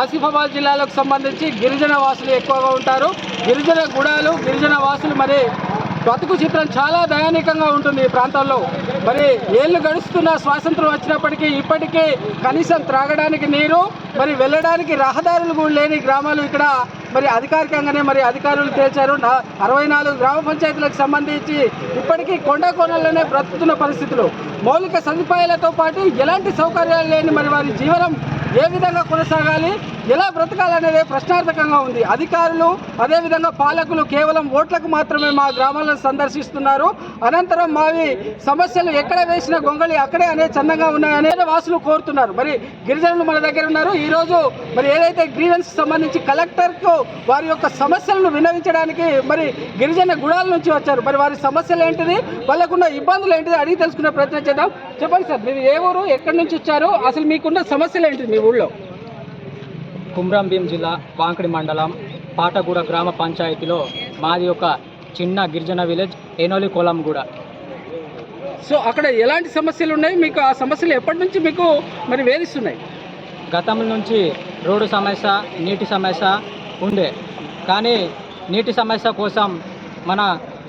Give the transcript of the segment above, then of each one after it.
ఆసిఫాబాద్ జిల్లాలకు సంబంధించి గిరిజన వాసులు ఎక్కువగా ఉంటారు. గిరిజన గుడాలు గిరిజన వాసులు మరి బతుకు చిత్రం చాలా దయానికంగా ఉంటుంది ఈ ప్రాంతాల్లో మరి ఏళ్ళు గడుస్తున్న స్వాతంత్రం వచ్చినప్పటికీ ఇప్పటికీ కనీసం త్రాగడానికి నీరు మరి వెళ్ళడానికి రహదారులు కూడా లేని గ్రామాలు ఇక్కడ మరి అధికారికంగానే మరి అధికారులు తేల్చారు. అరవై నాలుగు గ్రామ పంచాయతీలకు సంబంధించి ఇప్పటికీ కొండ కోణల్లోనే బ్రతుకుతున్న పరిస్థితులు. మౌలిక సదుపాయాలతో పాటు ఎలాంటి సౌకర్యాలు లేని మరి వారి జీవనం ఏ విధంగా కొనసాగాలి? ఎలా బ్రతకాలనేది ప్రశ్నార్థకంగా ఉంది. అధికారులు అదేవిధంగా పాలకులు కేవలం ఓట్లకు మాత్రమే మా గ్రామాలను సందర్శిస్తున్నారు. అనంతరం మావి సమస్యలు ఎక్కడ వేసిన గొంగళి అక్కడే అనే చందంగా ఉన్నాయనే వాసులు కోరుతున్నారు. మరి గిరిజనులు మన దగ్గర ఉన్నారు. ఈరోజు మరి ఏదైతే గ్రీవెన్స్ సంబంధించి కలెక్టర్కు వారి యొక్క సమస్యలను విన్నవించడానికి మరి గిరిజన గుడాల నుంచి వచ్చారు. మరి వారి సమస్యలు ఏంటిది? వాళ్ళకున్న ఇబ్బందులు ఏంటిది? అడిగి తెలుసుకునే ప్రయత్నం చేద్దాం. చెప్పండి సార్ మీరు ఏ ఊరు ఎక్కడి నుంచి వచ్చారు? అసలు మీకున్న సమస్యలు ఏంటిది మీ ఊళ్ళో? కుమ్రం భీం జిల్లా వాంకడి మండలం పాటగూడ గ్రామ పంచాయతీలో మాది ఒక చిన్న గిరిజన విలేజ్ ఏనోలి కోలంగూడ సో అక్కడ ఎలాంటి సమస్యలు ఉన్నాయి? మీకు ఆ సమస్యలు ఎప్పటి నుంచి మీకు మరి వేధిస్తున్నాయి? గతం నుంచి రోడ్డు సమస్య నీటి సమస్య ఉండే. కానీ నీటి సమస్య కోసం మన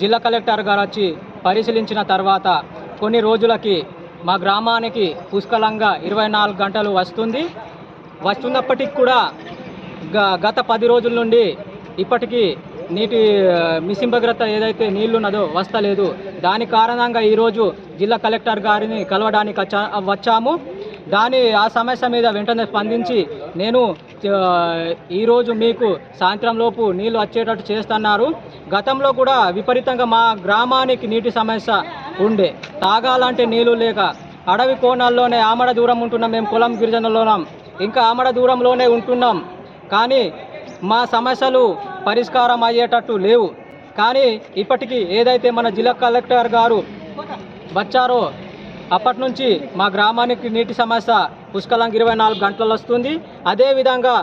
జిల్లా కలెక్టర్ గారు వచ్చి పరిశీలించిన తర్వాత కొన్ని రోజులకి మా గ్రామానికి పుష్కలంగా ఇరవై నాలుగు గంటలు వస్తుంది. వస్తున్నప్పటికి కూడా గ- గత పది రోజుల నుండి ఇప్పటికీ నీటి మిసింభగ్రత ఏదైతే నీళ్ళున్నదో వస్తలేదు. దాని కారణంగా ఈరోజు జిల్లా కలెక్టర్ గారిని కలవడానికి వచ్చా వచ్చాము. దాని ఆ సమస్య మీద వెంటనే స్పందించి నేను ఈరోజు మీకు సాయంత్రం లోపు నీళ్ళు వచ్చేటట్టు చేస్తున్నారు. గతంలో కూడా విపరీతంగా మా గ్రామానికి నీటి సమస్య ఉండే. తాగాలంటే నీళ్ళు లేక అడవి కోణాల్లోనే ఆమడ దూరం ఉంటున్నాం. మేము కులం గిరిజనులోనాం ఇంకా ఆమడ దూరంలోనే ఉంటున్నాం. కానీ మా సమస్యలు పరిష్కారం అయ్యేటట్టు లేవు. కానీ ఇప్పటికీ ఏదైతే మన జిల్లా కలెక్టర్ గారు వచ్చారో అప్పటి నుంచి మా గ్రామానికి నీటి సమస్య పుష్కలంగా ఇరవై నాలుగు గంటలు వస్తుంది అదేవిధంగా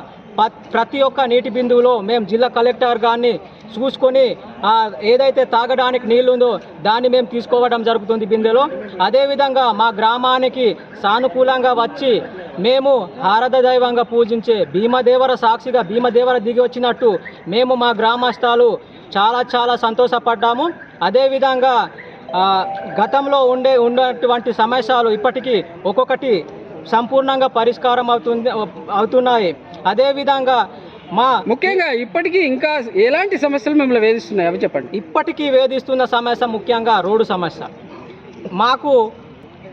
ప్రతి ఒక్క నీటి బిందువులో మేము జిల్లా కలెక్టర్ గారిని చూసుకొని ఏదైతే తాగడానికి నీళ్ళు ఉందో దాన్ని మేము తీసుకోవడం జరుగుతుంది బిందెలో. అదేవిధంగా మా గ్రామానికి సానుకూలంగా వచ్చి మేము హారద దైవంగా పూజించే భీమదేవర సాక్షిగా భీమదేవర దిగి వచ్చినట్టు మేము మా గ్రామస్థాలు చాలా చాలా సంతోషపడ్డాము. అదేవిధంగా గతంలో ఉండే ఉన్నటువంటి సమస్యలు ఇప్పటికీ ఒక్కొక్కటి సంపూర్ణంగా పరిష్కారం అవుతుంది అవుతున్నాయి. అదేవిధంగా మా ముఖ్యంగా ఇప్పటికీ ఇంకా ఎలాంటి సమస్యలు మిమ్మల్ని వేధిస్తున్నాయి? అవి చెప్పండి. ఇప్పటికీ వేధిస్తున్న సమస్య ముఖ్యంగా రోడ్డు సమస్య. మాకు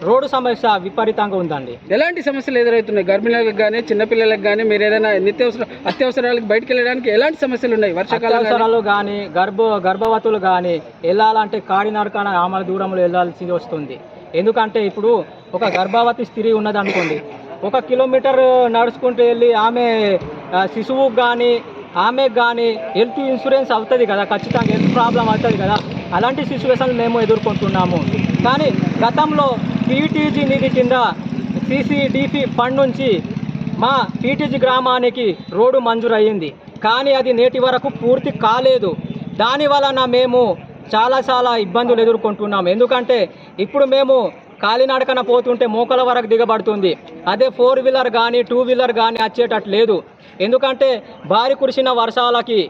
రోడ్డు సమస్య విపరీతంగా ఉందండి. ఎలాంటి సమస్యలు ఎదురవుతున్నాయి? గర్భిణులకు కానీ చిన్నపిల్లలకు కానీ మీరు ఏదైనా నిత్యావసర అత్యవసరాలకు బయటకు వెళ్ళడానికి ఎలాంటి సమస్యలు ఉన్నాయి? వర్షాకాలం కానీ? గర్భ గర్భవతులు కానీ వెళ్ళాలంటే కాడినడకన ఆమె దూరంలో వెళ్ళాల్సి వస్తుంది. ఎందుకంటే ఇప్పుడు ఒక గర్భవతి స్త్రీ ఉన్నది అనుకోండి ఒక కిలోమీటర్ నడుచుకుంటూ వెళ్ళి ఆమె శిశువుకు కానీ ఆమెకు కానీ హెల్త్ ఇన్సూరెన్స్ అవుతుంది కదా ఖచ్చితంగా హెల్త్ ప్రాబ్లం అవుతుంది కదా అలాంటి సిచ్యువేషన్ మేము ఎదుర్కొంటున్నాము. కానీ గతంలో పీటీజీ నిధి కింద సిసిడిపి ఫండ్ నుంచి మా పీటీజీ గ్రామానికి రోడ్డు మంజూరయ్యింది. కానీ అది నేటి వరకు పూర్తి కాలేదు. దాని వలన మేము చాలా చాలా ఇబ్బందులు ఎదుర్కొంటున్నాం ఎందుకంటే ఇప్పుడు మేము కాలినడకన పోతుంటే మోకల వరకు దిగబడుతుంది. అదే ఫోర్ వీలర్ కానీ టూ వీలర్ కానీ వచ్చేటట్టు లేదు ఎందుకంటే భారీ కురిసిన వర్షాలకి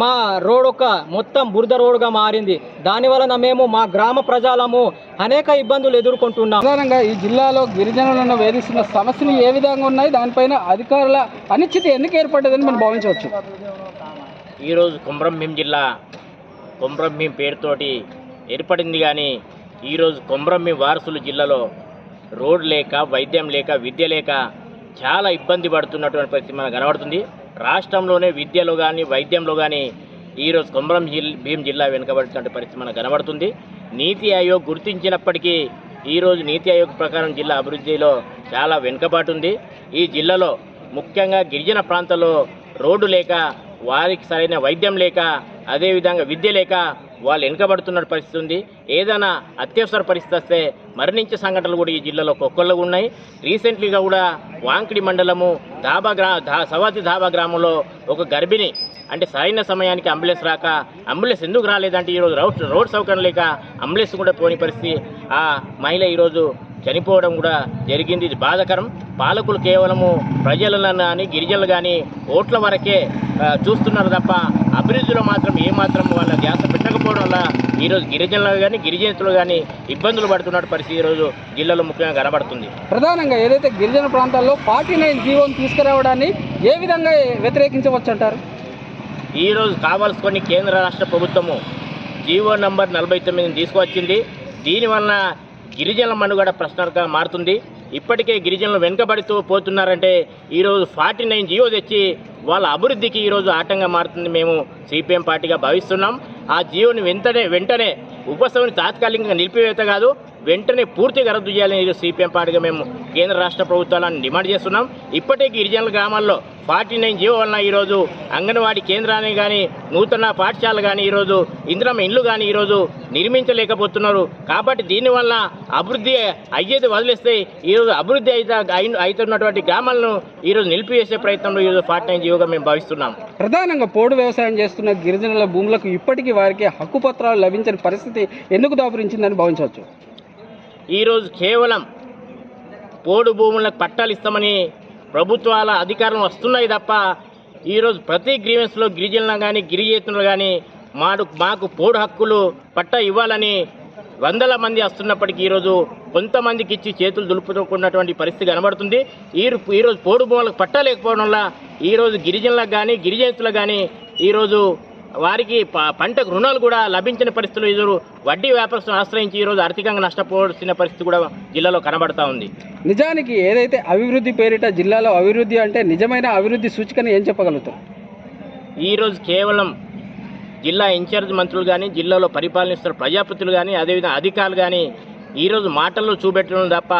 మా రోడ్ ఒక మొత్తం బురద రోడ్గా మారింది. దాని వలన మేము మా గ్రామ ప్రజలము అనేక ఇబ్బందులు ఎదుర్కొంటున్నాం. ప్రధానంగా ఈ జిల్లాలో గిరిజనులను వేధిస్తున్న సమస్యలు ఏ విధంగా ఉన్నాయి? దానిపైన అధికారుల అనిశ్చితి ఎందుకు ఏర్పడ్డదని మనం భావించవచ్చు. ఈరోజు కుమ్రంభీం జిల్లా కుమ్రంభీం పేరుతోటి ఏర్పడింది కానీ ఈరోజు కుమ్రంభీం వారసులు జిల్లాలో రోడ్ లేక వైద్యం లేక విద్య లేక చాలా ఇబ్బంది పడుతున్నటువంటి పరిస్థితి మనకు కనబడుతుంది. రాష్ట్రంలోనే విద్యలో కానీ వైద్యంలో కానీ ఈరోజు కొమరం జిల్ భీం జిల్లా వెనుకబడుతున్న పరిస్థితి మనకు కనబడుతుంది. నీతి ఆయోగ్ గుర్తించినప్పటికీ ఈరోజు నీతి ఆయోగ్ ప్రకారం జిల్లా అభివృద్ధిలో చాలా వెనుకబాటు ఉంది. ఈ జిల్లాలో ముఖ్యంగా గిరిజన ప్రాంతాల్లో రోడ్డు లేక వారికి సరైన వైద్యం లేక అదేవిధంగా విద్య లేక వాళ్ళు వెనుకబడుతున్న పరిస్థితి ఉంది. ఏదైనా అత్యవసర పరిస్థితి వస్తే మరణించే సంఘటనలు కూడా ఈ జిల్లాలో ఒక్కొక్కళ్ళు ఉన్నాయి. రీసెంట్లీగా కూడా వాంకిడి మండలము ధాబా గ్రా ధా సవాతి ధాబా గ్రామంలో ఒక గర్భిణి అంటే సరైన సమయానికి అంబులెన్స్ రాక అంబులెన్స్ ఎందుకు రాలేదంటే ఈరోజు రోడ్ రోడ్ సౌకర్యం లేక అంబులెన్స్ కూడా పోని పరిస్థితి. ఆ మహిళ ఈరోజు చనిపోవడం కూడా జరిగింది. ఇది బాధాకరం. పాలకులు కేవలము ప్రజలను కానీ గిరిజనులు కానీ ఓట్ల వరకే చూస్తున్నారు తప్ప అభివృద్ధిలో మాత్రం ఏమాత్రం వాళ్ళ ధ్యాస పెట్టకపోవడం వల్ల ఈరోజు గిరిజనులు కానీ గిరిజనులు కానీ ఇబ్బందులు పడుతున్న పరిస్థితి ఈరోజు జిల్లాలో ముఖ్యంగా కనబడుతుంది. ప్రధానంగా ఏదైతే గిరిజన ప్రాంతాల్లో ఫార్టీ నైన్ జీవోని తీసుకురావడాన్ని ఏ విధంగా వ్యతిరేకించవచ్చు అంటారు ఈరోజు కావాల్సుకొని కేంద్ర రాష్ట్ర ప్రభుత్వము జీవో నంబర్ నలభై తొమ్మిదిని తీసుకువచ్చింది దీనివల్ల గిరిజనుల మనుగడ ప్రశ్నగా మారుతుంది. ఇప్పటికే గిరిజనులు వెనుకబడుతూ పోతున్నారంటే ఈరోజు ఫార్టీ నైన్ జియో తెచ్చి వాళ్ళ అభివృద్ధికి ఈరోజు ఆటంగా మారుతుంది మేము సిపిఎం పార్టీగా భావిస్తున్నాం. ఆ జియోని వెంటనే వెంటనే ఉపశమని తాత్కాలికంగా నిలిపివేత కాదు వెంటనే పూర్తిగా రద్దు చేయాలని ఈరోజు సిపిఎం పార్టీగా మేము కేంద్ర రాష్ట్ర ప్రభుత్వాలను డిమాండ్ చేస్తున్నాం. ఇప్పటికే గిరిజనుల గ్రామాల్లో ఫార్టీ నైన్ జీవో వలన ఈరోజు అంగన్వాడీ కేంద్రాన్ని కానీ నూతన పాఠశాలలు కానీ ఈరోజు ఇందిరమ్మ ఇండ్లు కానీ ఈరోజు నిర్మించలేకపోతున్నారు. కాబట్టి దీనివల్ల అభివృద్ధి అయ్యేది వదిలేస్తే ఈరోజు అభివృద్ధి అయితే అవుతున్నటువంటి గ్రామాలను ఈరోజు నిలిపివేసే ప్రయత్నంలో ఈరోజు ఫార్టీ నైన్ జీవోగా మేము భావిస్తున్నాం. ప్రధానంగా పోడు వ్యవసాయం చేస్తున్న గిరిజనుల భూములకు ఇప్పటికీ వారికి హక్కు పత్రాలు లభించని పరిస్థితి ఎందుకు దాపురించిందని భావించవచ్చు? ఈరోజు కేవలం పోడు భూములకు పట్టాలు ఇస్తామని ప్రభుత్వాల అధికారం వస్తున్నాయి తప్ప ఈరోజు ప్రతి గ్రీవెన్స్లో గిరిజనులు కానీ గిరిజేతులు కానీ మాకు మాకు పోడు హక్కులు పట్టా ఇవ్వాలని వందల మంది వస్తున్నప్పటికీ ఈరోజు కొంతమందికి ఇచ్చి చేతులు దులుపుతున్నటువంటి పరిస్థితి కనబడుతుంది. ఈ ఈరోజు పోడు భూములకు పట్టలేకపోవడం వల్ల ఈరోజు గిరిజనులకు కానీ గిరిజేతులకు కానీ ఈరోజు వారికి ప- పంటకు రుణాలు కూడా లభించని పరిస్థితులు ఈరోజు వడ్డీ వ్యాపారస్తులను ఆశ్రయించి ఈరోజు ఆర్థికంగా నష్టపోవాల్సిన పరిస్థితి కూడా జిల్లాలో కనబడతా ఉంది. నిజానికి ఏదైతే అభివృద్ధి పేరిట జిల్లాలో అభివృద్ధి అంటే నిజమైన అభివృద్ధి సూచికని ఏం చెప్పగలుగుతాం? ఈరోజు కేవలం జిల్లా ఇన్ఛార్జ్ మంత్రులు కానీ జిల్లాలో పరిపాలనిస్తున్న ప్రజాప్రతినిధులు కానీ అదేవిధంగా అధికారులు కానీ ఈరోజు మాటల్లో చూపెట్టడం తప్ప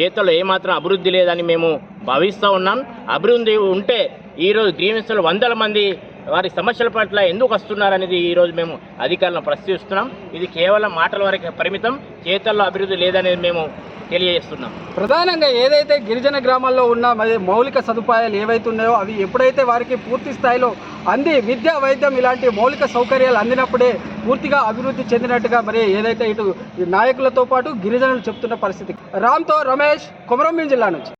చేతల్లో ఏమాత్రం అభివృద్ధి లేదని మేము భావిస్తూ ఉన్నాం. అభివృద్ధి ఉంటే ఈరోజు గ్రీవెన్స్లో వందల మంది వారి సమస్యల పట్ల ఎందుకు వస్తున్నారనేది ఈరోజు మేము అధికారులను ప్రశ్నిస్తున్నాం. ఇది కేవలం మాటల వరకు పరిమితం చేతల్లో అభివృద్ధి లేదనేది మేము తెలియజేస్తున్నాం. ప్రధానంగా ఏదైతే గిరిజన గ్రామాల్లో ఉన్న మౌలిక సదుపాయాలు ఏవైతే ఉన్నాయో అవి ఎప్పుడైతే వారికి పూర్తి స్థాయిలో అంది విద్యా వైద్యం ఇలాంటి మౌలిక సౌకర్యాలు అందినప్పుడే పూర్తిగా అభివృద్ధి చెందినట్టుగా మరి ఏదైతే ఇటు ఈ నాయకులతో పాటు గిరిజనులు చెప్తున్న పరిస్థితి. రామ్తో రమేష్ కొమరంభీం జిల్లా నుంచి.